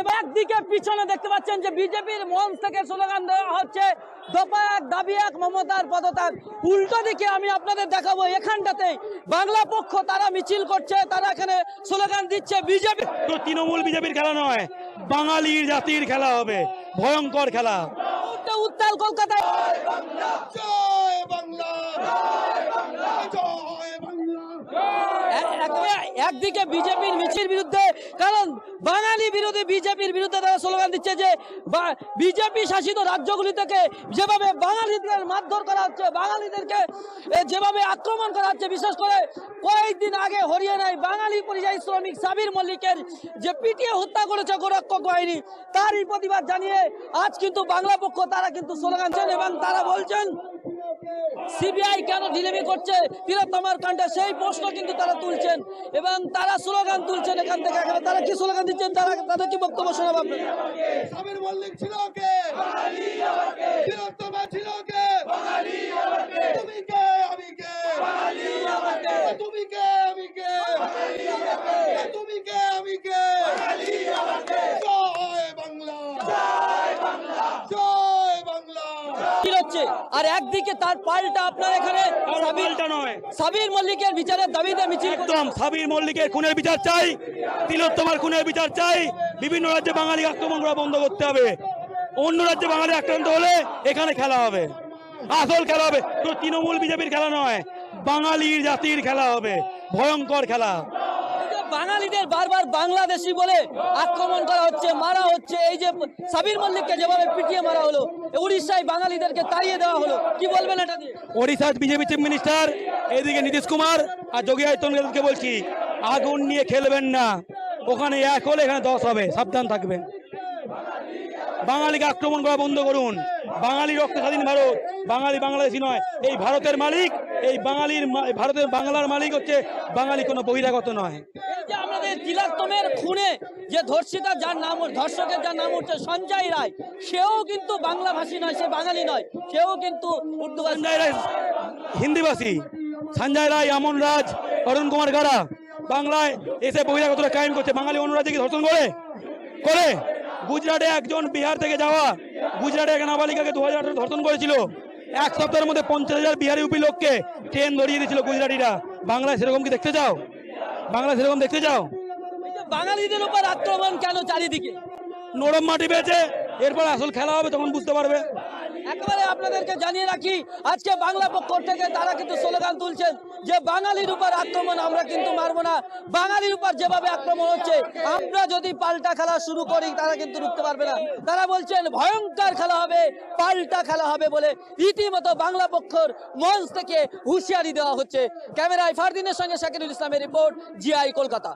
এবং একদিকে পিছনে দেখতে পাচ্ছেন যে বিজেপির মঞ্চ থেকে স্লোগান দেওয়া হচ্ছে দফা এক দাবি এক মমতার পদত্যাগ। উল্টো দিকে আমি আপনাদের দেখাবো এখানটাতে বাংলা পক্ষ তারা মিছিল করছে তারা এখানে স্লোগান দিচ্ছে বিজেপি। তো তৃণমূল বিজেপির খেলা নয় বাঙালির জাতির খেলা হবে ভয়ঙ্কর খেলা। উত্তাল কলকাতায়। বাংলা জয় বাংলা এ- একেবারে একদিকে বিজেপির মিছিল বিরুদ্ধে, কারণ বাঙালি বিরোধী বিজেপির বিরুদ্ধে তারা স্লোগান দিচ্ছে যে বিজেপি শাসিত রাজ্যগুলি থেকে যেভাবে বাঙালিদের মারধর করা হচ্ছে, বাঙালিদেরকে যেভাবে আক্রমণ করা হচ্ছে, বিশেষ করে কয়েকদিন আগে হরিয়ানায় বাঙালি পরিযায়ী শ্রমিক সাবির মল্লিকের যে পিটিয়ে হত্যা করেছে গোরক্ষক বাহিনী, তারই প্রতিবাদ জানিয়ে আজ কিন্তু বাংলা পক্ষ তারা কিন্তু স্লোগান এবং তারা বলছেন সিবিআই কেন ঢিলেমি করছে? তিলোত্তমার কাণ্ডে সেই প্রশ্ন কিন্তু তারা তুলছেন এবং তারা স্লোগান তুলছেন এখান থেকে। এখানে তারা কি স্লোগান দিচ্ছেন? তারা তাদের কি বক্তব্য শোনাবো আপনাদের? সাবির মল্লিক ছিল কে তিলোত্তমা ছিল কে তুমি কে আমি কে তুমি কে আমি কে তুমি কে আমি কে জয় বাংলা জয় বাংলা কি হচ্ছে। আর একদিকে তার পাল্টা আপনার এখানে সাবির নয়। সাবির মল্লিকের বিচারের দাবিতে মিছিল একদম সাবির মল্লিকের খুনের বিচার চাই তিলোত্তমার খুনের বিচার চাই। বিভিন্ন রাজ্যে বাঙালি আক্রমণ করা বন্ধ করতে হবে। অন্য রাজ্যে বাঙালি আক্রান্ত হলে এখানে খেলা হবে। আসল খেলা হবে। তো তৃণমূল বিজেপির খেলা নয় বাঙালির জাতির খেলা হবে। ভয়ঙ্কর খেলা। বাঙালিদের বারবার বাংলাদেশি বলে আক্রমণ করা হচ্ছে, মারা হচ্ছে। এই যে সাবির মল্লিককে যেভাবে পিটিয়ে মারা হলো উড়িষ্যায় বাঙালিদেরকে তাড়িয়ে দেওয়া হলো, কি বলবেন এটা ওড়িশার বিজেপি চিফ মিনিস্টার, এদিকে নীতিশ কুমার আর যোগী আদিত্যনাথকে বলছি, আগুন নিয়ে খেলবেন না। ওখানে এক হলে এখানে দশ হবে, সাবধান থাকবেন। বাঙালিকে আক্রমণ করা বন্ধ করুন। বাঙালি রক্ত স্বাধীন ভারত। বাঙালি বাংলাদেশি নয়। এই ভারতের মালিক এই বাঙালির ভারতের বাংলার মালিক হচ্ছে বাঙালি কোনো বহিরাগত নয়। যে আমাদের খুনে যে ধর্ষিতা যার নাম ধর্ষকের যার নাম হচ্ছে সঞ্জয় রায় সেও কিন্তু বাংলা ভাষী নয় সে বাঙালি নয় সেও কিন্তু উর্দু সঞ্জয় রায় হিন্দিভাষী। সঞ্জয় রায় আমন রাজ অরুণ কুমার গারা বাংলায় এসে বহিরাগতরা কায়েম করছে। বাঙালি অন্য রাজ্যে কি ধর্ষণ করে? করে? গুজরাটে একজন বিহার থেকে যাওয়া গুজরাটে এক নাবালিকাকে দু হাজার ধর্ষণ করেছিল। এক সপ্তাহের মধ্যে পঞ্চাশ হাজার বিহারি উপি লোককে ট্রেন ধরিয়ে দিয়েছিল গুজরাটিরা। বাংলায় সেরকম কি দেখতে চাও? বাংলা সেরকম দেখতে চাও? বাঙালিদের উপর আক্রমণ কেন চারিদিকে? নরম মাটি পেয়েছে। এরপর আসল খেলা হবে, তখন বুঝতে পারবে। একেবারে আপনাদেরকে জানিয়ে রাখি, আজকে বাংলা পক্ষ থেকে তারা কিন্তু স্লোগান তুলছেন যে বাঙালির উপর আক্রমণ আমরা কিন্তু মারবো না। বাঙালির উপর যেভাবে আক্রমণ হচ্ছে, আমরা যদি পাল্টা খেলা শুরু করি, তারা কিন্তু রুখতে পারবে না। তারা বলছেন, ভয়ঙ্কর খেলা হবে, পাল্টা খেলা হবে বলে রীতিমতো বাংলা পক্ষর মঞ্চ থেকে হুঁশিয়ারি দেওয়া হচ্ছে। ক্যামেরায় ফারদিনের সঙ্গে শাকিরুল ইসলামের রিপোর্ট, জিআই কলকাতা।